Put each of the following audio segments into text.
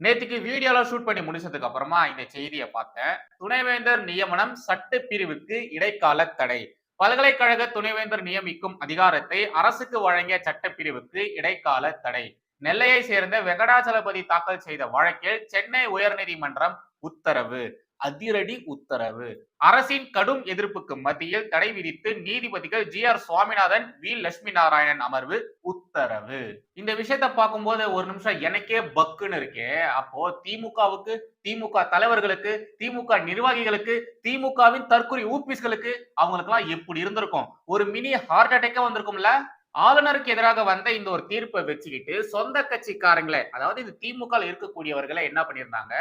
நேற்றுக்கு வீடியோல ஷூட் பண்ணி முடிச்சதுக்கு அப்புறமா இந்த செய்தியை பார்த்தேன். துணைவேந்தர் நியமனம் சட்ட பிரிவுக்கு இடைக்கால தடை. பல்கலைக்கழக துணைவேந்தர் நியமிக்கும் அதிகாரத்தை அரசுக்கு வழங்கிய சட்டப்பிரிவுக்கு இடைக்கால தடை. நெல்லையை சேர்ந்த வெங்கடாச்சலபதி தாக்கல் செய்த வழக்கில் சென்னை உயர்நீதிமன்றம் உத்தரவு. அதிரடி உத்தரவு. அரசின் கடும் எதிர்ப்புக்கு மத்தியில் தடை விதித்து நீதிபதிகள் G R Swaminathan V Lakshmi Narayanan அமர்வு உத்தரவு. இந்த விஷயத்த பார்க்கும்போது ஒரு நிமிஷம் எனக்கே பக்குன்னு இருக்கே. அப்போ திமுகவுக்கு திமுக தலைவர்களுக்கு திமுக நிர்வாகிகளுக்கு திமுகவின் தற்கொலை ஊபிஸ்களுக்கு அவங்களுக்கெல்லாம் எப்படி இருந்திருக்கும்? ஒரு மினி ஹார்ட் அட்டாக்கே வந்திருக்கும்ல? ஆளுநருக்கு எதிராக வந்த இந்த ஒரு தீர்ப்பை வச்சுக்கிட்டு சொந்த கட்சிக்காரங்களே அதாவது இந்த திமுக இருக்கக்கூடியவர்களை என்ன பண்ணியிருந்தாங்க?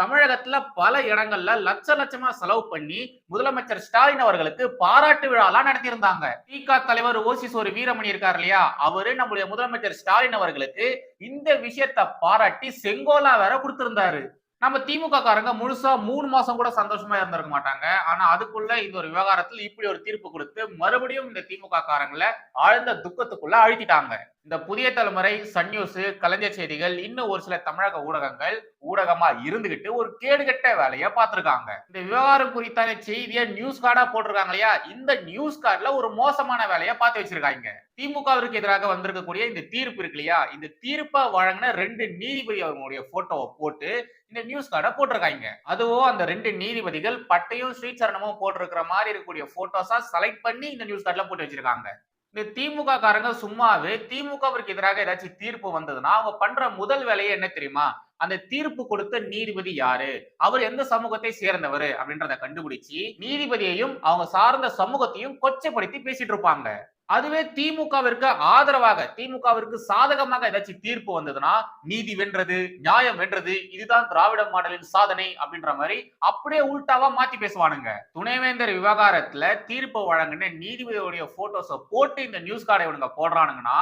தமிழகத்துல பல இடங்கள்ல லட்ச லட்சமா செலவு பண்ணி முதலமைச்சர் ஸ்டாலின் அவர்களுக்கு பாராட்டு விழாலாம் நடத்தியிருந்தாங்க. திக தலைவர் ஓசிஸ் ஒரு வீரமணி இருக்கார் இல்லையா? அவரு நம்முடைய முதலமைச்சர் ஸ்டாலின் அவர்களுக்கு இந்த விஷயத்தை பாராட்டி செங்கோலா வேற கொடுத்திருந்தாரு. நம்ம திமுக காரங்க முழுசா மூணு மாசம் கூட சந்தோஷமா இருந்திருக்க மாட்டாங்க. ஆனா அதுக்குள்ள இந்த ஒரு விவகாரத்தில் இப்படி ஒரு தீர்ப்பு கொடுத்து மறுபடியும் இந்த திமுக காரங்களை ஆழ்ந்த துக்கத்துக்குள்ள அழுத்திட்டாங்க. இந்த புதிய தலைமுறை சன் நியூஸ் கலைஞர் செய்திகள் இன்னும் ஒரு சில தமிழக ஊடகங்கள் ஊடகமா இருந்துகிட்டு ஒரு கேடுகட்ட வேலையை பார்த்திருக்காங்க. இந்த விவகாரம் குறித்தான செய்தியை நியூஸ் கார்டா போட்டிருக்காங்க இல்லையா? இந்த நியூஸ் கார்டுல ஒரு மோசமான வேலையை பார்த்து வச்சிருக்காங்க. திமுகவிற்கு எதிராக வந்திருக்கக்கூடிய இந்த தீர்ப்பு இருக்கு இல்லையா? இந்த தீர்ப்பை வழங்கின ரெண்டு நீதிபதி அவங்களுடைய போட்டோவை போட்டு இந்த நியூஸ் கார்டை போட்டிருக்காங்க. அதுவும் அந்த ரெண்டு நீதிபதிகள் பட்டையும் ஸ்ரீசரணமும் போட்டிருக்கிற மாதிரி இருக்கக்கூடிய போட்டோஸா செலக்ட் பண்ணி இந்த நியூஸ் கார்டில் போட்டு வச்சிருக்காங்க. இந்த திமுக காரங்க சும்மாவே திமுகவிற்கு எதிராக ஏதாச்சும் தீர்ப்பு வந்ததுன்னா அவங்க பண்ற முதல் வேலையே என்ன தெரியுமா? அந்த தீர்ப்பு கொடுத்த நீதிபதி யாரு? அவர் எந்த சமூகத்தை சேர்ந்தவர்? அப்படின்றத கண்டுபிடிச்சு நீதிபதியையும் அவங்க சார்ந்த சமூகத்தையும் கொச்சைப்படுத்தி பேசிட்டு இருப்பாங்க. அதுவே திமுகவிற்கு ஆதரவாக திமுகவிற்கு சாதகமாக ஏதாச்சும் தீர்ப்பு வந்ததுன்னா நீதி வென்றது நியாயம் வென்றது இதுதான் திராவிட மாடலின் சாதனை அப்படின்ற மாதிரி அப்படியே உள்டாவா மாத்தி பேசுவானுங்க. துணைவேந்தர் விவகாரத்துல தீர்ப்பு வழங்கின நீதிபதியோடைய போட்டோஸை போட்டு இந்த நியூஸ் கார்டை இவனுங்க போடுறானுங்கன்னா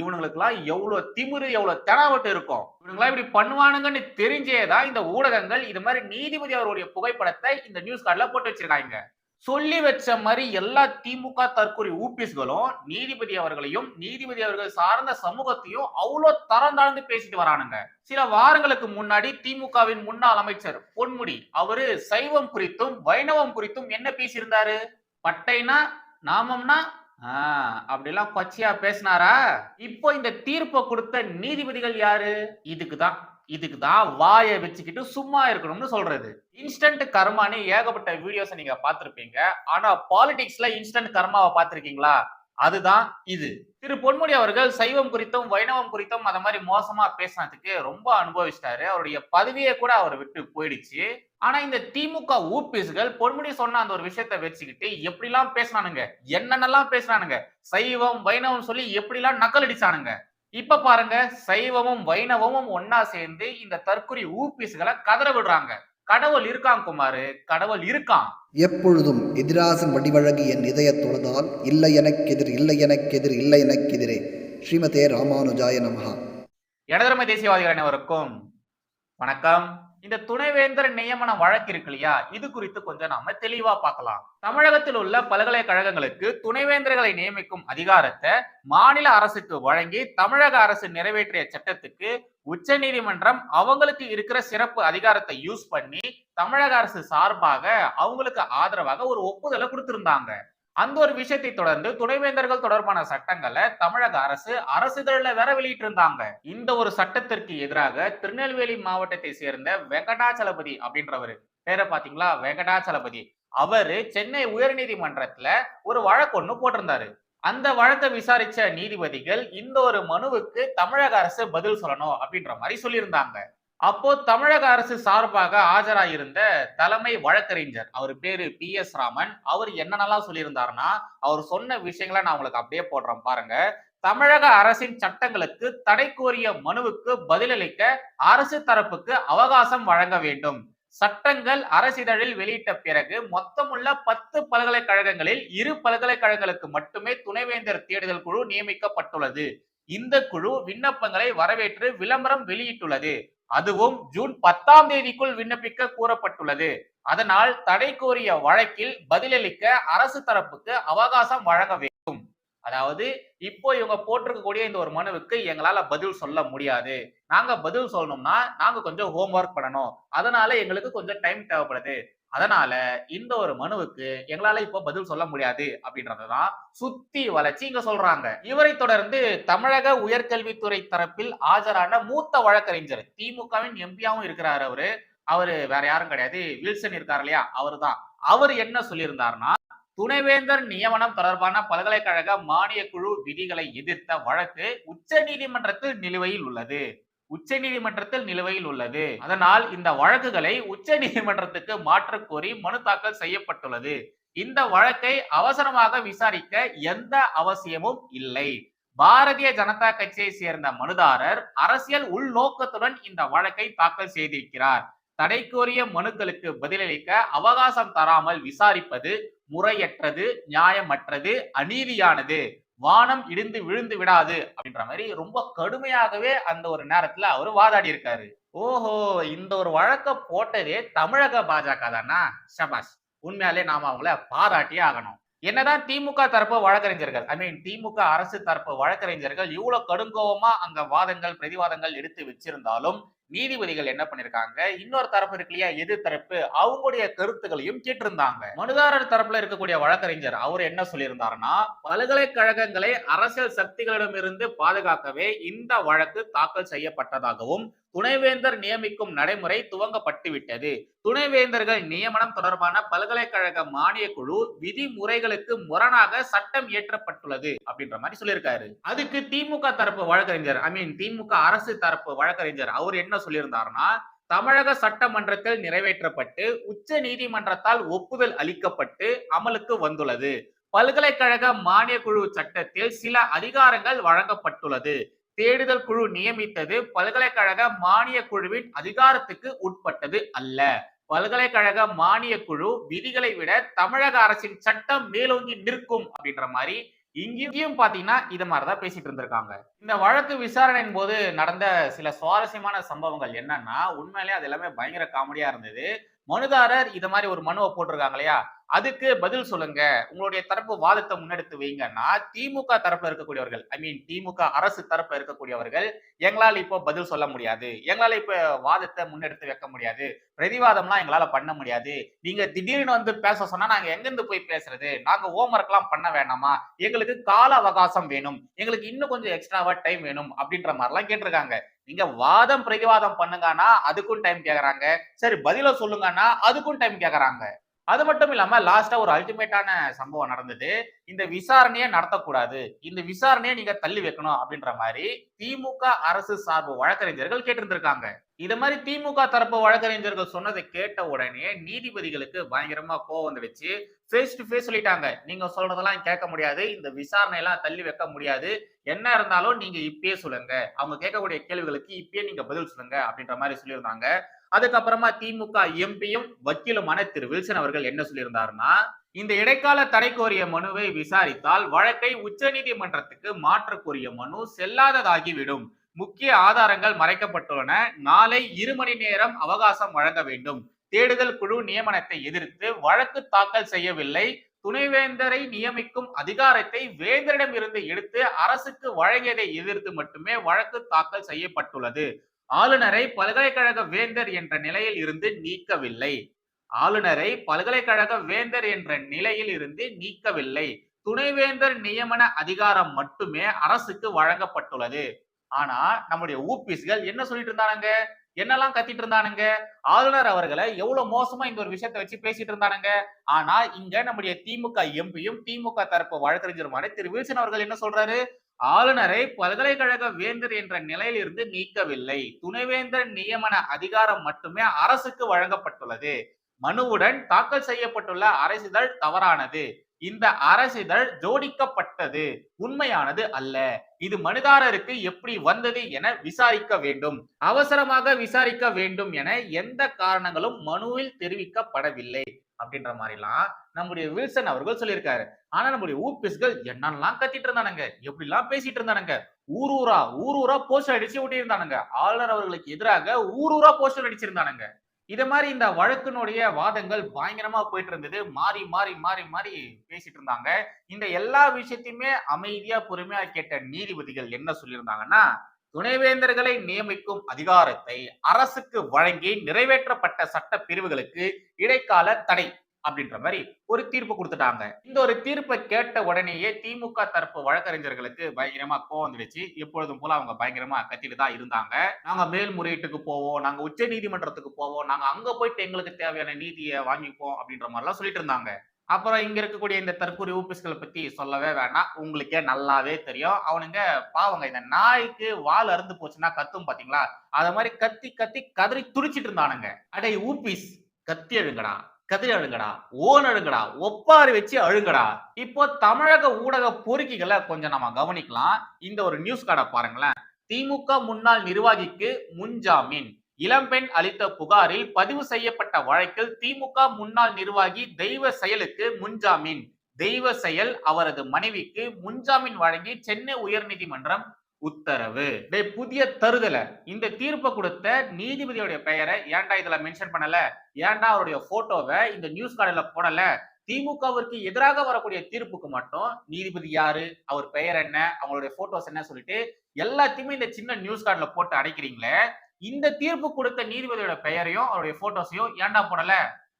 இவனுங்களுக்குலாம் எவ்வளவு திமிரு எவ்வளவு தெனாவட்டு இருக்கும். இவனுங்களாம் இப்படி பண்ணுவானுங்கன்னு தெரிஞ்சேதான் இந்த ஊடகங்கள் இது மாதிரி நீதிபதி அவருடைய புகைப்படத்தை இந்த நியூஸ் கார்டில் போட்டு வச்சிருக்காங்க. சொல்லி வச்ச மாதிரி எல்லா திமுக தற்கொலை ஊபிஸ்களும் நீதிபதி அவர்களையும் நீதிபதி அவர்கள் சார்ந்த சமூகத்தையும் அவ்வளோ தரம் தாழ்ந்து பேசிட்டு வரானுங்க. சில வாரங்களுக்கு முன்னாடி திமுகவின் முன்னாள் அமைச்சர் பொன்முடி அவரு சைவம் குறித்தும் வைணவம் குறித்தும் என்ன பேசியிருந்தாரு? பட்டைனா நாமம்னா அப்படிலாம் கொச்சையா பேசினாரா? இப்போ இந்த தீர்ப்பை கொடுத்த நீதிபதிகள் யாரு? இதுக்குதான். இதுக்கு தான் வாயை வச்சுக்கிட்டு சும்மா இருக்கணும்னு சொல்றது. இன்ஸ்டன்ட் கர்மான்னு ஏகப்பட்ட வீடியோஸ் நீங்க பார்த்துருப்பீங்க. ஆனா பாலிடிக்ஸ்ல இன்ஸ்டன்ட் கர்மாவை பார்த்துருக்கீங்களா? அதுதான் இது. திரு பொன்முடி அவர்கள் சைவம் குறித்தும் வைணவம் குறித்தும் அந்த மாதிரி மோசமா பேசினதுக்கு ரொம்ப அனுபவிச்சிட்டாரு. அவருடைய பதவியே கூட அவர் விட்டு போயிடுச்சு. ஆனா இந்த திமுக ஊபிஸ்கள் பொன்முடி சொன்ன அந்த ஒரு விஷயத்த வச்சுக்கிட்டு எப்படிலாம் பேசினானுங்க? என்னென்னலாம் பேசினானுங்க? சைவம் வைணவம் சொல்லி எப்படிலாம் நக்கல் அடிச்சானுங்க? இப்ப பாருங்க சைவமும் வைணவமும் ஒன்னா சேர்ந்து இந்த தற்கொலை ஊபிஸ்களை கதற விடுறாங்க. கடவுள் இருக்கான் குமாரு கடவுள் இருக்கான். எப்பொழுதும் எதிராசன் வடிவழகு என் இதய தொழுதால் இல்லை எனக்கெதிர் இல்லை எனக்கெதிர் இல்லை எனக்கெதிரே. ஸ்ரீமதே ராமானுஜாய நமஹா. இடதுரிமை தேசியவாதிகள் அனைவருக்கும் வணக்கம். இந்த துணைவேந்தர் நியமன வழக்கு இருக்கு இல்லையா? இது குறித்து கொஞ்சம் நாம தெளிவா பார்க்கலாம். தமிழகத்தில் உள்ள பல்கலைக்கழகங்களுக்கு துணைவேந்தர்களை நியமிக்கும் அதிகாரத்தை மாநில அரசுக்கு வழங்கி தமிழக அரசு நிறைவேற்றிய சட்டத்துக்கு உச்ச நீதிமன்றம் அவங்களுக்கு இருக்கிற சிறப்பு அதிகாரத்தை யூஸ் பண்ணி தமிழக அரசு சார்பாக அவங்களுக்கு ஆதரவாக ஒரு ஒப்புதலை கொடுத்திருந்தாங்க. அந்த ஒரு விஷயத்தை தொடர்ந்து துணைவேந்தர்கள் தொடர்பான சட்டங்களை தமிழக அரசு அரசிதழில் வேற வெளியிட்டு இருந்தாங்க இந்த ஒரு சட்டத்திற்கு எதிராக திருநெல்வேலி மாவட்டத்தை சேர்ந்த வெங்கடாச்சலபதி அப்படின்றவர். பேரை பாத்தீங்களா? வெங்கடாச்சலபதி. அவரு சென்னை உயர்நீதிமன்றத்துல ஒரு வழக்கு ஒண்ணு போட்டிருந்தாரு. அந்த வழக்கை விசாரிச்ச நீதிபதிகள் இந்த ஒரு மனுவுக்கு தமிழக அரசு பதில் சொல்லணும் அப்படின்ற மாதிரி சொல்லியிருந்தாங்க. அப்போ தமிழக அரசு சார்பாக ஆஜராயிருந்த தலைமை வழக்கறிஞர் அவர் பேரு பி எஸ் ராமன். அவர் என்னென்னலாம் சொல்லியிருந்தாருன்னா அவர் சொன்ன விஷயங்களை நான் உங்களுக்கு அப்படியே போடுறேன் பாருங்க. தமிழக அரசின் சட்டங்களுக்கு தடை கோரிய மனுவுக்கு பதிலளிக்க அரசு தரப்புக்கு அவகாசம் வழங்க வேண்டும். சட்டங்கள் அரசிதழில் வெளியிட்ட பிறகு மொத்தமுள்ள பத்து பல்கலைக்கழகங்களில் இரு பல்கலைக்கழகங்களுக்கு மட்டுமே துணைவேந்தர் தேடுதல் குழு நியமிக்கப்பட்டுள்ளது. இந்த குழு விண்ணப்பங்களை வரவேற்று விளம்பரம் வெளியிட்டுள்ளது. அதுவும் ஜூன் பத்தாம் தேதிக்குள் விண்ணப்பிக்க கூறப்பட்டுள்ளது. அதனால் தடை கோரிய வழக்கில் பதிலளிக்க அரசு தரப்புக்கு அவகாசம் வழங்க வேண்டும். அதாவது இப்போ இவங்க போட்டிருக்கக்கூடிய இந்த ஒரு மனுவுக்கு எங்களால பதில் சொல்ல முடியாது. நாங்க பதில் சொல்லணும்னா நாங்க கொஞ்சம் ஹோம்ஒர்க் பண்ணணும். அதனால எங்களுக்கு கொஞ்சம் டைம் தேவைப்படுது. அதனால இந்த ஒரு மனுவுக்கு எங்களால இப்போ பதில் சொல்ல முடியாது அப்படின்றதுதான் சுத்தி வளர்ச்சி இங்க சொல்றாங்க. இவரை தொடர்ந்து தமிழக உயர்கல்வித்துறை தரப்பில் ஆஜரான மூத்த வழக்கறிஞர் திமுகவின் எம்பியாவும் இருக்கிறாரு அவரு. அவரு வேற யாரும் கிடையாது வில்சன் இருக்கார் இல்லையா? அவரு தான் அவர் என்ன சொல்லியிருந்தாருன்னா துணைவேந்தர் நியமனம் தொடர்பான பல்கலைக்கழக மானிய குழு விதிகளை எதிர்த்த வழக்கு உச்ச நீதிமன்றத்தில் நிலுவையில் உள்ளது. உச்ச நீதிமன்றத்தில் நிலுவையில் உள்ளது. அதனால் இந்த வழக்குகளை உச்ச நீதிமன்றத்துக்கு மாற்ற கோரி மனு தாக்கல் செய்யப்பட்டுள்ளது. இந்த வழக்கை அவசரமாக விசாரிக்க எந்த அவசியமும் இல்லை. பாரதிய ஜனதா கட்சியை சேர்ந்த மனுதாரர் அரசியல் உள்நோக்கத்துடன் இந்த வழக்கை தாக்கல் செய்திருக்கிறார். தடை கோரிய மனுக்களுக்கு பதிலளிக்க அவகாசம் தராமல் விசாரிப்பது முறையற்றது நியாயமற்றது அநீதியானது. வானம் இடிந்து விழுந்து விடாது அப்படின்ற மாதிரி ரொம்ப கடுமையாகவே அந்த ஒரு நேரத்துல அவர் வாதாடி இருக்காரு. ஓஹோ இந்த ஒரு வழக்க போட்டதே தமிழக பாஜக தானா? சபாஷ் உண்மையாலே நாம அவங்கள பாராட்டியே ஆகணும். என்னதான் திமுக தரப்பு வழக்கறிஞர்கள் ஐ மீன் திமுக அரசு தரப்பு வழக்கறிஞர்கள் இவ்வளவு கடுங்கோவமா அங்க வாதங்கள் பிரதிவாதங்கள் எடுத்து வச்சிருந்தாலும் நீதிபதிகள் என்ன பண்ணிருக்காங்க? இன்னொரு தரப்பு இருக்கு இல்லையா? எதிர் தரப்பு. அவங்களுடைய கருத்துக்களையும் கேட்டிருந்தாங்க. மனுதாரர் தரப்புல இருக்கக்கூடிய வழக்கறிஞர் அவர் என்ன சொல்லியிருந்தாருன்னா பல்கலைக்கழகங்களை அரசியல் சக்திகளிடமிருந்து பாதுகாக்கவே இந்த வழக்கு தாக்கல் செய்யப்பட்டதாகவும் துணைவேந்தர் நியமிக்கும் நடைமுறை துவங்கப்பட்டு விட்டது துணைவேந்தர்கள் நியமனம் தொடர்பான பல்கலைக்கழக மானிய குழு விதிமுறைகளுக்கு முரணாக சட்டம் இயற்றப்பட்டுள்ளது அப்படின்ற மாதிரி சொல்லியிருக்காரு. அதுக்கு திமுக தரப்பு வழக்கறிஞர் ஐ மீன் திமுக அரசு தரப்பு வழக்கறிஞர் அவர் என்ன என்ன சொல்லியிருந்தாருன்னா தமிழக சட்டமன்றத்தில் நிறைவேற்றப்பட்டு உச்ச நீதிமன்றத்தால் ஒப்புதல் அளிக்கப்பட்டு அமலுக்கு வந்துள்ளது. பல்கலைக்கழக மானிய குழு சட்டத்தில் சில அதிகாரங்கள் வழங்கப்பட்டுள்ளது. தேடுதல் குழு நியமித்தது பல்கலைக்கழக மானிய குழுவின் அதிகாரத்துக்கு உட்பட்டது அல்ல. பல்கலைக்கழக மானிய குழு விதிகளை விட தமிழக அரசின் சட்டம் மேலோங்கி நிற்கும் அப்படின்ற மாதிரி இங்கேயும் பாத்தீங்கன்னா இது மாதிரிதான் பேசிட்டு இருந்திருக்காங்க. இந்த வழக்கு விசாரணையின் போது நடந்த சில சுவாரஸ்யமான சம்பவங்கள் என்னன்னா உண்மையிலேயே அது எல்லாமே பயங்கர காமெடியா இருந்தது. மனுதாரர் இது மாதிரி ஒரு மனுவை போட்டிருக்காங்க இல்லையா? அதுக்கு பதில் சொல்லுங்க. உங்களுடைய தரப்பு வாதத்தை முன்னெடுத்து வைங்கன்னா திமுக தரப்புல இருக்கக்கூடியவர்கள் ஐ மீன் திமுக அரசு தரப்புல இருக்கக்கூடியவர்கள் எங்களால் இப்போ பதில் சொல்ல முடியாது. எங்களால் இப்போ வாதத்தை முன்னெடுத்து வைக்க முடியாது. பிரதிவாதம்லாம் எங்களால பண்ண முடியாது. நீங்க திடீர்னு வந்து பேச சொன்னா நாங்க எங்கிருந்து போய் பேசுறது? நாங்க ஹோம்ஒர்க் எல்லாம் பண்ண வேணாமா? எங்களுக்கு கால அவகாசம் வேணும். எங்களுக்கு இன்னும் கொஞ்சம் எக்ஸ்ட்ராவா டைம் வேணும் அப்படின்ற மாதிரிலாம் கேட்டிருக்காங்க. நீங்க வாதம் பிரதிவாதம் பண்ணுங்கன்னா அதுக்கும் டைம் கேக்குறாங்க. சரி பதில சொல்லுங்கன்னா அதுக்கும் டைம் கேக்குறாங்க. அது மட்டும் இல்லாம லாஸ்டா ஒரு அல்டிமேட்டான சம்பவம் நடந்தது. இந்த விசாரணையை நடத்தக்கூடாது. இந்த விசாரணையை நீங்க தள்ளி வைக்கணும் அப்படின்ற மாதிரி திமுக அரசு சார்பு வழக்கறிஞர்கள் கேட்டிருந்திருக்காங்க. இது மாதிரி திமுக தரப்பு வழக்கறிஞர்கள் சொன்னதை கேட்ட உடனே நீதிபதிகளுக்கு பயங்கரமா கோவம் வந்துடுச்சு. ஃபேஸ் டு ஃபேஸ் சொல்லிட்டாங்க. நீங்க சொல்றதெல்லாம் கேட்க முடியாது. இந்த விசாரணை எல்லாம் தள்ளி வைக்க முடியாது. என்ன இருந்தாலும் நீங்க இப்பயே சொல்லுங்க. அவங்க கேட்கக்கூடிய கேள்விகளுக்கு இப்பயே நீங்க பதில் சொல்லுங்க அப்படின்ற மாதிரி சொல்லியிருந்தாங்க. அதுக்கப்புறமா திமுக எம்பியும் வக்கீலுமான திரு. வில்சன் அவர்கள் என்ன சொல்லியிருந்தாருன்னா இந்த இடைக்கால தடை கோரிய மனுவை விசாரித்தால் வழக்கை உச்சநீதிமன்றத்துக்கு மாற்ற கோரிய மனு செல்லாததாகிவிடும். முக்கிய ஆதாரங்கள் மறைக்கப்பட்டுள்ளன. நாளை இரு மணி நேரம் அவகாசம் வழங்க வேண்டும். தேடுதல் குழு நியமனத்தை எதிர்த்து வழக்கு தாக்கல் செய்யவில்லை. துணைவேந்தரை நியமிக்கும் அதிகாரத்தை வேந்தரிடம் இருந்து எடுத்து அரசுக்கு வழங்கியதை எதிர்த்து மட்டுமே வழக்கு தாக்கல் செய்யப்பட்டுள்ளது. ஆளுநரை பல்கலைக்கழக வேந்தர் என்ற நிலையில் இருந்து நீக்கவில்லை. ஆளுநரை பல்கலைக்கழக வேந்தர் என்ற நிலையில் இருந்து நீக்கவில்லை. துணைவேந்தர் நியமன அதிகாரம் மட்டுமே அரசுக்கு வழங்கப்பட்டுள்ளது. ஆனா நம்முடைய ஊபிஸ்கள் என்ன சொல்லிட்டு இருந்தானுங்க? என்னெல்லாம் கத்திட்டு இருந்தானுங்க? ஆளுநர் அவர்களை எவ்வளவு மோசமா இந்த ஒரு விஷயத்தை வச்சு பேசிட்டு இருந்தானுங்க? ஆனா இங்க நம்முடைய திமுக எம்பியும் திமுக தரப்பு வழக்கறிஞருமான திரு. வில்சன் அவர்கள் என்ன சொல்றாரு? ஆளுநரை பல்கலைக்கழக வேந்தர் என்ற நிலையில் இருந்து நீக்கவில்லை. துணைவேந்தர் நியமன அதிகாரம் மட்டுமே அரசுக்கு வழங்கப்பட்டுள்ளது. மனுவுடன் தாக்கல் செய்யப்பட்டுள்ள அரசிதழ் தவறானது. இந்த அரசிதழ் ஜோடிக்கப்பட்டது. உண்மையானது அல்ல. இது மனுதாரருக்கு எப்படி வந்தது என விசாரிக்க வேண்டும். அவசரமாக விசாரிக்க வேண்டும் என எந்த காரணங்களும் மனுவில் தெரிவிக்கப்படவில்லை. அப்படின்ற மாதிரிலாம் நம்முடைய வில்சன் அவர்கள் சொல்லியிருக்காரு. ஆனா நம்முடைய ஊப்பிஸ்கள் என்னெல்லாம் கத்திட்டு இருந்தானுங்க? எப்படி எல்லாம் பேசிட்டு இருந்தானுங்க? ஊர் ஊரா ஊர் ஊரா போஸ்டர் அடிச்சு ஒட்டி இருந்தானுங்க ஆளுநர் அவர்களுக்கு எதிராக ஊர் ஊரா போஸ்டர் அடிச்சிருந்தானுங்க. இதை மாதிரி இந்த வழக்கினுடைய வாதங்கள் பயங்கரமா போயிட்டு இருந்தது. மாறி மாறி மாறி மாறி பேசிட்டு இருந்தாங்க. இந்த எல்லா விஷயத்தையுமே அமைதியா பொறுமையா கேட்ட நீதிபதிகள் என்ன சொல்லியிருந்தாங்கன்னா துணைவேந்தர்களை நியமிக்கும் அதிகாரத்தை அரசுக்கு வழங்கி நிறைவேற்றப்பட்ட சட்ட பிரிவுகளுக்கு இடைக்கால தடை அப்படின்ற மாதிரி ஒரு தீர்ப்பு கொடுத்துட்டாங்க. இந்த ஒரு தீர்ப்பை கேட்ட உடனேயே திமுக தரப்பு வழக்கறிஞர்களுக்கு பயங்கரமா கோவம் வந்துடுச்சு. எப்பொழுதும் போல அவங்க பயங்கரமா கத்திட்டு தான் இருந்தாங்க. நாங்க மேல்முறையீட்டுக்கு போவோம். நாங்க உச்ச நீதிமன்றத்துக்கு போவோம். நாங்க அங்க போயிட்டு எங்களுக்கு தேவையான நீதியை வாங்கிப்போம் அப்படின்ற மாதிரிலாம் சொல்லிட்டு இருந்தாங்க. அப்புறம் இங்க இருக்கக்கூடிய இந்த தற்கூரி ஊபிஸ்களை பத்தி சொல்லவே வேணாம். உங்களுக்கே நல்லாவே தெரியும். அவனுங்க பாவங்க இந்த நாய்க்கு வால் அறுந்து போச்சுன்னா கத்தும் பாத்தீங்களா? அத மாதிரி கத்தி கத்தி கதறி துடிச்சிட்டு இருந்தானுங்க. அடே ஊபிஸ் கத்தி அழுங்கடா கதிரி அழுங்கடா ஓன் அழுங்கடா ஒப்பாரி வச்சு அழுங்கடா. இப்போ தமிழக ஊடக பொறுக்கிகளை கொஞ்சம் நம்ம கவனிக்கலாம். இந்த ஒரு நியூஸ் கார்டை பாருங்களேன். திமுக முன்னாள் நிர்வாகிக்கு முன்ஜாமீன் இளம்பெண் அளித்த புகாரில் பதிவு செய்யப்பட்ட வழக்கில் திமுக முன்னாள் நிர்வாகி தெய்வ செயலுக்கு முன்ஜாமீன். தெய்வ செயல் அவரது மனைவிக்கு முன்ஜாமீன் வழங்கி சென்னை உயர்நீதிமன்றம் உத்தரவு. புதிய தருதல. இந்த தீர்ப்பை கொடுத்த நீதிபதியுடைய பெயரை ஏன்டா இதுல மென்ஷன் பண்ணல? ஏன்டா அவருடைய போட்டோவை இந்த நியூஸ் கார்டில் போடல? திமுகவிற்கு எதிராக வரக்கூடிய தீர்ப்புக்கு மட்டும் நீதிபதி யாரு? அவர் பெயர் என்ன? அவங்களுடைய போட்டோஸ் என்ன சொல்லிட்டு எல்லாத்தையுமே இந்த சின்ன நியூஸ் கார்டில் போட்டு அடைக்கிறீங்களே? இந்த தீர்ப்பு கொடுத்த நீதிபதியோட பெயரையும் அவருடைய போட்டோஸையும் ஏன்டா போடல?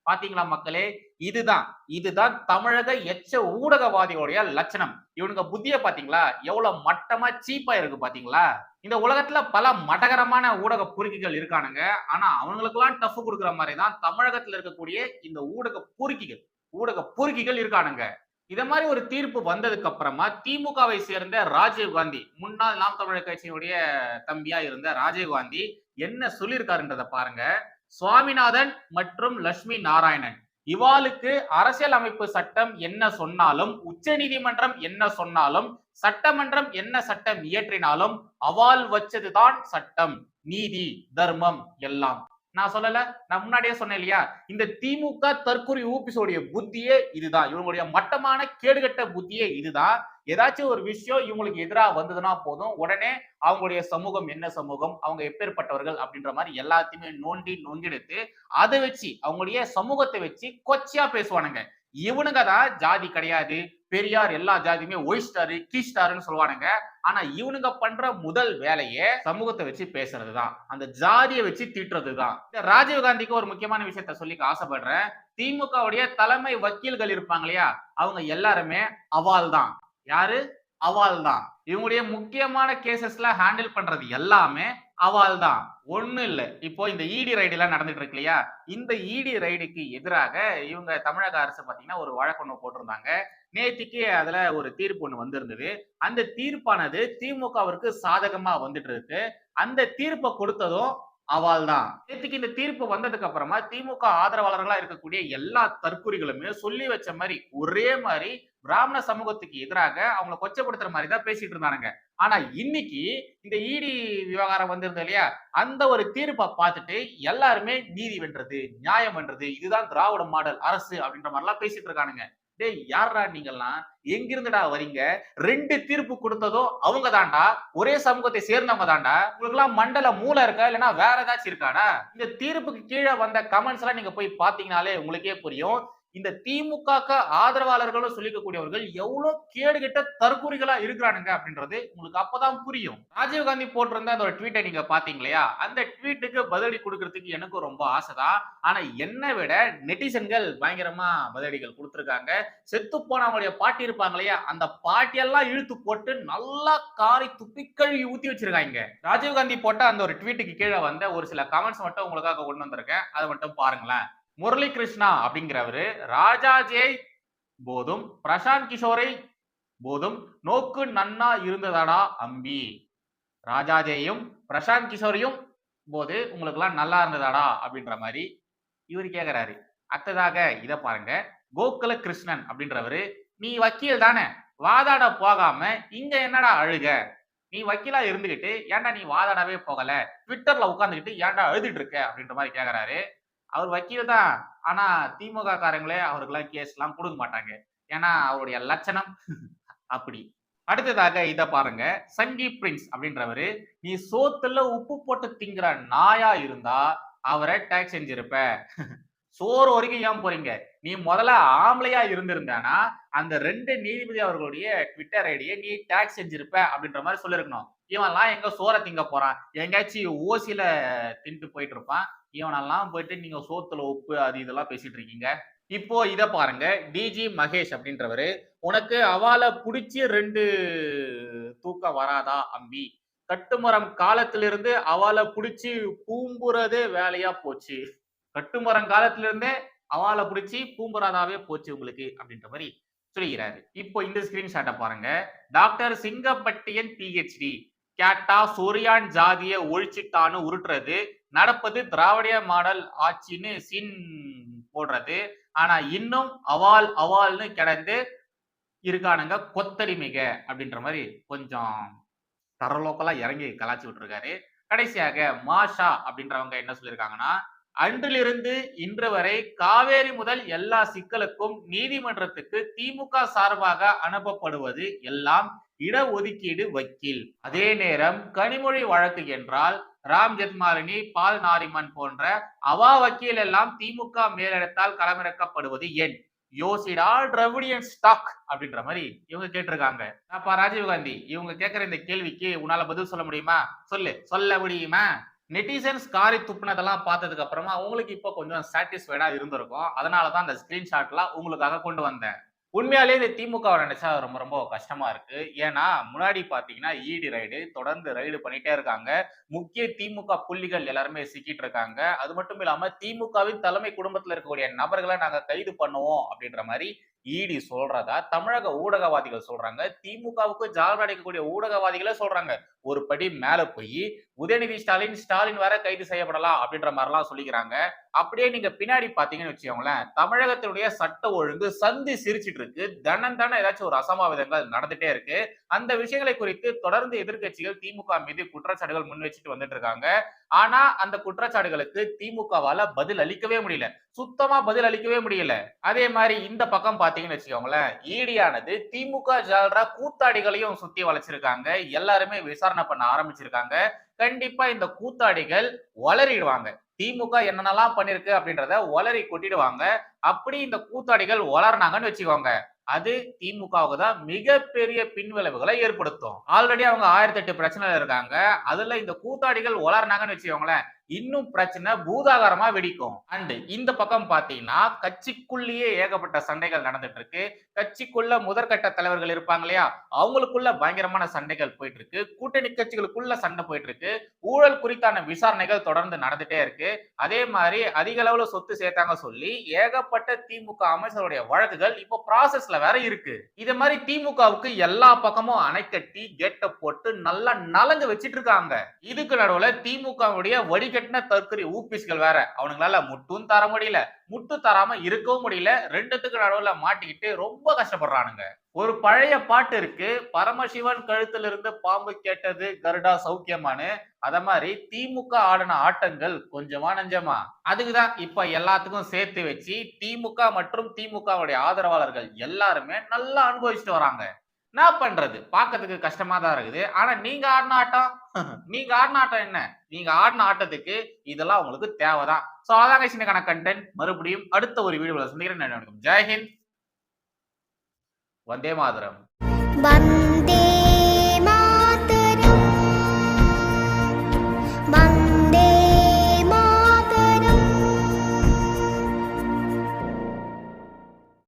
பாத்தீங்களா மக்களே? இதுதான் இதுதான் தமிழக எச்ச ஊடகவாதிகளுடைய லட்சணம். இவனுங்க புத்திய பாத்தீங்களா? எவ்வளவு மட்டமா சீப்பா இருக்கு பாத்தீங்களா? இந்த உலகத்துல பல மடகரமான ஊடக பொறுக்கிகள் இருக்கானுங்க. ஆனா அவங்களுக்கெல்லாம் டஃப் கொடுக்குற மாதிரி தான் தமிழகத்துல இருக்கக்கூடிய இந்த ஊடக பொறுக்கிகள் ஊடக பூர்க்கிகள் இருக்கானுங்க. இத மாதிரி ஒரு தீர்ப்பு வந்ததுக்கு அப்புறமா திமுகவை சேர்ந்த ராஜீவ் காந்தி முன்னாள் நாம் தமிழர் கட்சியினுடைய தம்பியா இருந்த ராஜீவ் காந்தி என்ன சொல்லியிருக்காருன்றத பாருங்க. சுவாமிநாதன் மற்றும் லட்சுமி நாராயணன். இவாளுக்கு அரசியல் அமைப்பு சட்டம் என்ன சொன்னாலும் உச்ச நீதிமன்றம் என்ன சொன்னாலும் சட்டமன்றம் என்ன சட்டம் இயற்றினாலும் அவால் வச்சதுதான் சட்டம் நீதி தர்மம் எல்லாம். நான் சொல்லல நான் முன்னாடியே சொன்னேன் இல்லையா? இந்த திமுக தற்கொலை ஊபிசோடைய புத்தியே இதுதான். இவங்களுடைய மட்டமான கேடுகட்ட புத்தியே இதுதான். ஏதாச்சும் ஒரு விஷயம் இவங்களுக்கு எதிராக வந்ததுன்னா போதும். உடனே அவங்களுடைய சமூகம் என்ன சமூகம்? அவங்க எப்பேற்பட்டவர்கள்? அப்படின்ற மாதிரி எல்லாத்தையுமே நோண்டி நொங்கெடுத்து அதை வச்சு அவங்களுடைய சமூகத்தை வச்சு கொச்சையா பேசுவானுங்க. இவனுங்க தான் ஜாதி கிடையாது. பெரியார் எல்லா ஜாதியுமே ஒய் ஸ்டாரு கீ ஸ்டாருன்னு சொல்லுவானுங்க. ஆனா இவனுங்க பண்ற முதல் வேலையே சமூகத்தை வச்சு பேசுறதுதான். அந்த ஜாதியை வச்சு தீட்டுறது தான் ராஜீவ் காந்திக்கு ஒரு முக்கியமான விஷயத்த சொல்லிக்க ஆசைப்படுறேன். திமுகவுடைய தலைமை வக்கீல்கள் இருப்பாங்க இல்லையா? அவங்க எல்லாருமே அவால் தான் யாரு? அவால் தான் இவங்களுடைய முக்கியமான கேசஸ்ல ஹேண்டில் பண்றது எல்லாமே அவால் தான் ஒண்ணு இல்ல. இப்போ இந்த இடி ரைடு எல்லாம் நடந்துட்டு இருக்கு இல்லையா? இந்த இடி ரைடுக்கு எதிராக இவங்க தமிழக அரசு பாத்தீங்கன்னா ஒரு வழக்கு ஒண்ணு போட்டிருந்தாங்க. நேத்திக்கு அதுல ஒரு தீர்ப்பு ஒண்ணு வந்திருந்தது. அந்த தீர்ப்பானது திமுகவிற்கு சாதகமா வந்துட்டு இருக்கு. அந்த தீர்ப்பை கொடுத்ததும் அவால் தான் நேற்றுக்கு இந்த தீர்ப்பு வந்ததுக்கு அப்புறமா திமுக ஆதரவாளர்களா இருக்கக்கூடிய எல்லா தற்கூறிகளுமே சொல்லி வச்ச மாதிரி ஒரே மாதிரி பிராமண சமூகத்துக்கு எதிராக அவங்களை கொச்சப்படுத்துற மாதிரி தான் பேசிட்டு இருந்தானுங்க. ஆனா இன்னைக்கு இந்த ஈடி விவகாரம் வந்திருந்தது இல்லையா? அந்த ஒரு தீர்ப்பை பார்த்துட்டு எல்லாருமே நீதி வென்றது நியாயம் வென்றது இதுதான் திராவிட மாடல் அரசு அப்படின்ற மாதிரிலாம் பேசிட்டு இருக்கானுங்க. டேய் யாரா நீங்கெல்லாம் எங்கிருந்துடா வரீங்க ரெண்டு தீர்ப்பு கொடுத்ததும் அவங்க தாண்டா ஒரே சமூகத்தை சேர்ந்தவங்க தாண்டா உங்களுக்கு எல்லாம் மண்டல மூளை இருக்கா? இல்லைன்னா வேற ஏதாச்சும் இருக்காடா? இந்த தீர்ப்புக்கு கீழே வந்த கமெண்ட்ஸ் எல்லாம் நீங்க போய் பாத்தீங்கனாலே உங்களுக்கே புரியும். இந்த திமுக ஆதரவாளர்களும் சொல்லிக்கக்கூடியவர்கள் எவ்வளவு கேடுகெட்ட தற்கூறிகளா இருக்கிறானுங்க அப்படின்றது உங்களுக்கு அப்பதான் புரியும். ராஜீவ் காந்தி போட்டிருந்த அந்த ஒரு ட்வீட்டை நீங்க பாத்தீங்க இல்லையா அந்த ட்வீட்டுக்கு பதிலடி கொடுக்கறதுக்கு எனக்கும் ரொம்ப ஆசைதான். ஆனா என்னை விட நெட்டிசன்கள் பயங்கரமா பதிலடிகள் கொடுத்துருக்காங்க. செத்து போனவங்களுடைய பாட்டி இருப்பாங்க இல்லையா? அந்த பாட்டியெல்லாம் இழுத்து போட்டு நல்லா காரி துப்பி கழுவி ஊத்தி வச்சிருக்காங்க. ராஜீவ் காந்தி போட்ட அந்த ஒரு ட்வீட்டுக்கு கீழே வந்த ஒரு சில கமெண்ட்ஸ் மட்டும் உங்களுக்காக கொண்டு வந்திருக்கேன். அதை மட்டும் பாருங்களேன். முரளி கிருஷ்ணா அப்படிங்கிறவரு ராஜாஜே போதும் பிரசாந்த் கிஷோரை போதும் நோக்கு நன்னா இருந்ததாடா அம்பி. ராஜாஜேயும் பிரசாந்த் கிஷோரையும் போது உங்களுக்கு எல்லாம் நல்லா இருந்ததாடா அப்படின்ற மாதிரி இவர் கேக்குறாரு. அடுத்ததாக இதை பாருங்க கோகுல கிருஷ்ணன் அப்படின்றவரு நீ வக்கீல் தானே வாதாட போகாம இங்க என்னடா அழுக? நீ வக்கீலா இருந்துகிட்டு ஏன்டா நீ வாதாடவே போகல? ட்விட்டர்ல உட்காந்துக்கிட்டு ஏன்டா அழுதுட்டு இருக்க? அப்படின்ற மாதிரி கேக்குறாரு. அவர் வக்கீல் தான் ஆனா திமுக காரங்களே அவருக்கெல்லாம் கேஸ் எல்லாம் கொடுக்க மாட்டாங்க. ஏன்னா அவருடைய லட்சணம் அப்படி. அடுத்ததாக இத பாருங்க. சங்கி பிரின்ஸ் அப்படின்றவரு நீ சோத்துல உப்பு போட்டு திங்கிற நாயா இருந்தா அவரை டேக் செஞ்சிருப்ப. சோறு வரைக்கும் ஏன் போறீங்க? நீ முதல்ல ஆம்பளையா இருந்திருந்தானா அந்த ரெண்டு நீதிபதி அவர்களுடைய ட்விட்டர் ஐடியை நீ டேக் செஞ்சிருப்ப அப்படின்ற மாதிரி சொல்லிருக்கணும் இவன்லாம் எங்க சோற திங்க போறான்? எங்கேயாச்சும் ஓசியில தின்ட்டு போயிட்டு இருப்பான். இவனெல்லாம் போயிட்டு நீங்க சோத்துல உப்பு அது இதெல்லாம் பேசிட்டு இருக்கீங்க. இப்போ இதை பாருங்க. டிஜி மகேஷ் அப்படின்றவரு உனக்கு அவால புடிச்சு ரெண்டு தூக்கம் வராதா அம்பி? கட்டுமரம் காலத்திலிருந்து அவால புடிச்சு பூம்புறதே வேலையா போச்சு. கட்டுமரம் காலத்திலிருந்தே அவால புடிச்சு பூம்புறாதாவே போச்சு உங்களுக்கு அப்படின்ற மாதிரி சொல்லிக்கிறாரு. இப்போ இந்த ஸ்கிரீன்ஷாட்டை பாருங்க. டாக்டர் சிங்கப்பட்டியன் பிஹெச்டி கேட்டா சொரியான் ஜாதியை ஒழிச்சிட்டான்னு உருட்டுறது நடப்பது திராவிடிய மாடல் ஆட்சின்னு சீன் போடுறது. ஆனா இன்னும் அவால் அவால்னு கிடந்து இருக்கானுங்க கொத்தடிமைக அப்படின்ற மாதிரி கொஞ்சம் தரலோக்கலா இறங்கி கலாச்சி விட்டுருக்காரு. கடைசியாக மாஷா அப்படின்றவங்க என்ன சொல்லியிருக்காங்கன்னா அன்றிலிருந்து இன்று வரை காவேரி முதல் எல்லா சிக்கலுக்கும் நீதிமன்றத்துக்கு திமுக சார்பாக அனுப்பப்படுவது எல்லாம் இடஒதுக்கீடு வக்கீல். அதே நேரம் கனிமொழி வழக்கு என்றால் ராம் ஜெத்மாலினி பால் நாரிமன் போன்ற அவா வக்கீல் எல்லாம் திமுக மேலிடத்தால் களமிறக்கப்படுவது ஏன்? யோசிடா டிரவிடியன் ஸ்டாக் அப்படின்ற மாதிரி இவங்க கேட்டிருக்காங்க. அப்பா ராஜீவ் காந்தி இவங்க கேட்கிற இந்த கேள்விக்கு உன்னால பதில் சொல்ல முடியுமா? சொல்லு. சொல்ல முடியுமா? நெட்டிசன்ஸ் காரி துப்புனதெல்லாம் பார்த்ததுக்கு அப்புறமா உங்களுக்கு இப்போ கொஞ்சம் சாட்டிஸ்ஃபைடா இருந்திருக்கும். அதனால தான் அந்த ஸ்கிரீன்ஷாட்லாம் உங்களுக்காக கொண்டு வந்தேன். உண்மையாலே இந்த திமுக நினைச்சா ரொம்ப ரொம்ப கஷ்டமா இருக்கு. ஏன்னா முன்னாடி பாத்தீங்கன்னா ஈடி ரைடு தொடர்ந்து ரைடு பண்ணிட்டே இருக்காங்க. முக்கிய திமுக புள்ளிகள் எல்லாருமே சிக்கிட்டு இருக்காங்க. அது மட்டும் இல்லாம திமுகவின் தலைமை குடும்பத்துல இருக்கக்கூடிய நபர்களை நாங்க கைது பண்ணுவோம் அப்படின்ற மாதிரி இடி சொல்றதா தமிழக ஊடகவாதிகள் சொல்றாங்க. திமுகவுக்கு ஜால் அடைக்கக்கூடிய ஊடகவாதிகளே சொல்றாங்க. ஒரு படி மேல போய் உதயநிதி ஸ்டாலின் ஸ்டாலின் வர கைது செய்யப்படலாம் அப்படின்ற மாதிரிலாம் சொல்லிக்கிறாங்க. அப்படியே நீங்க பின்னாடி பாத்தீங்கன்னு வச்சுக்கோங்களேன் தமிழகத்தினுடைய சட்ட ஒழுங்கு சந்தி சிரிச்சிட்டு இருக்கு. தனம் தானே ஏதாச்சும் ஒரு அசம்பாவிதங்கள் நடந்துட்டே இருக்கு. அந்த விஷயங்களை குறித்து தொடர்ந்து எதிர்க்கட்சிகள் திமுக மீது குற்றச்சாட்டுகள் முன் வச்சுட்டு வந்துட்டு இருக்காங்க. ஆனா அந்த குற்றச்சாட்டுகளுக்கு திமுகவால பதில் அளிக்கவே முடியல. சுத்தமா பதில் அளிக்கவே முடியல. அதே மாதிரி இந்த பக்கம் பாத்தீங்கன்னு வச்சுக்கோங்களேன் ஈடியானது திமுக ஜால்ரா கூத்தாடிகளையும் சுத்தி வளைச்சிருக்காங்க. எல்லாருமே விசாரணை பண்ண ஆரம்பிச்சிருக்காங்க. கண்டிப்பா இந்த கூத்தாடிகள் வளரிடுவாங்க. திமுக என்னென்னலாம் பண்ணிருக்கு அப்படின்றத வளரி கொட்டிடுவாங்க. அப்படி இந்த கூத்தாடிகள் வளர்னாங்கன்னு வச்சுக்கோங்க. அது திமுகவுக்கு தான் மிகப்பெரிய பின்விளைவுகளை ஏற்படுத்தும். ஆல்ரெடி அவங்க ஆயிரத்தி எட்டு பிரச்சனைல இருக்காங்க. அதுல இந்த கூத்தாடிகள் வளர்னாங்கன்னு வச்சுக்கோங்களேன். இன்னும் பிரச்சனை பூதாகாரமா வெடிக்கும். அண்ட் இந்த பக்கம் பாத்தீங்கன்னா கட்சிக்குள்ளேயே ஏகப்பட்ட சண்டைகள் நடந்துட்டு இருக்கு கட்சிக்குள்ள முதற்கட்ட தலைவர்கள் இருப்பாங்க இல்லையா? அவங்களுக்குள்ள பயங்கரமான சண்டைகள் போயிட்டு இருக்கு கூட்டணி கட்சிகளுக்குள்ள சண்டை போயிட்டு இருக்கு ஊழல் குறித்தான விசாரணைகள் தொடர்ந்து நடந்துட்டே இருக்கு. அதே மாதிரி அதிக அளவுல சொத்து சேர்த்தாங்க சொல்லி ஏகப்பட்ட திமுக அமைச்சருடைய வழக்குகள் இப்போ ப்ராசஸ்ல வேற இருக்கு. இது மாதிரி திமுகவுக்கு எல்லா பக்கமும் அணை கட்டி கேட்ட போட்டு நல்லா நலங்கு வச்சிட்டு இருக்காங்க இதுக்கு நடுவுல திமுகவுடைய கட்டின தற்கொலை ஊபிஸ்கள் வேற. அவனுங்களால முட்டும் தர முடியல. முட்டு தராம இருக்கவும் முடியல. ரெண்டுத்துக்கு நடுவுல மாட்டிக்கிட்டு ரொம்ப கஷ்டப்படுறானுங்க. ஒரு பழைய பாட்டு இருக்கு. பரமசிவன் கழுத்துல இருந்து பாம்பு கேட்டது கருடா சௌக்கியமானு அத மாதிரி திமுக ஆடின ஆட்டங்கள் கொஞ்சமா நஞ்சமா. அதுக்குதான் இப்ப எல்லாத்துக்கும் சேர்த்து வச்சு திமுக மற்றும் திமுகவுடைய ஆதரவாளர்கள் எல்லாருமே நல்லா அனுபவிச்சுட்டு வராங்க. என்ன பண்றது? பாக்கிறதுக்கு கஷ்டமா தான் இருக்குது. ஆனா நீங்க ஆடின ஆட்டம் நீங்க ஆடின ஆட்டம் என்ன? நீங்க ஆடின ஆட்டத்துக்கு இதெல்லாம் உங்களுக்கு தேவைதான். சோ அதான் சின்னக்கான கண்டென்ட் மறுபடியும் அடுத்த ஒரு வீடியோவில் சந்திக்கிறேன். ஜெயஹிந்த் வந்தே மாதரம்.